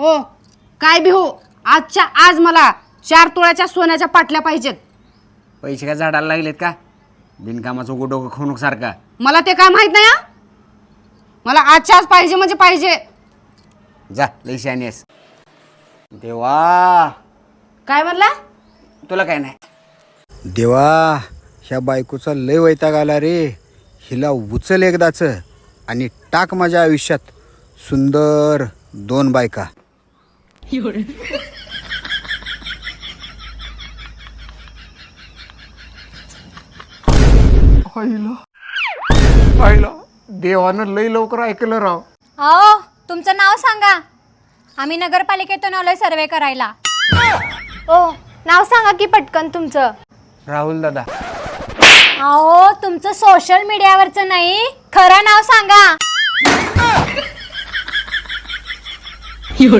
ओ काय बी हो आजच्या आज मला चार तोळ्याच्या सोन्याच्या पाटल्या पाहिजेत. पैसे काय झाडाला लागलेत का? बिनकामाचं उघड डोकं खाऊ सारखा. मला ते काय माहीत नाही हा? मला आजच्या आज पाहिजे म्हणजे पाहिजे. जा लई शहाणी आहेस. देवा. काय म्हणला? तुला काय नाही. देवा ह्या बायकोचा लय वैताग आला रे. हिला उचल एकदाच आणि टाक माझ्या आयुष्यात. सुंदर दोन बायका. पाहिलं. देवानं लई लवकर ऐकलं राव. अहो तुमचं नाव सांगा. आम्ही नगरपालिकेतून आलोय सर्वे करायला. ओ नाव सांगा की पटकन तुमचं. राहुल दादा. अहो तुमचं सोशल मीडियावरचं नाही खरं नाव सांगा.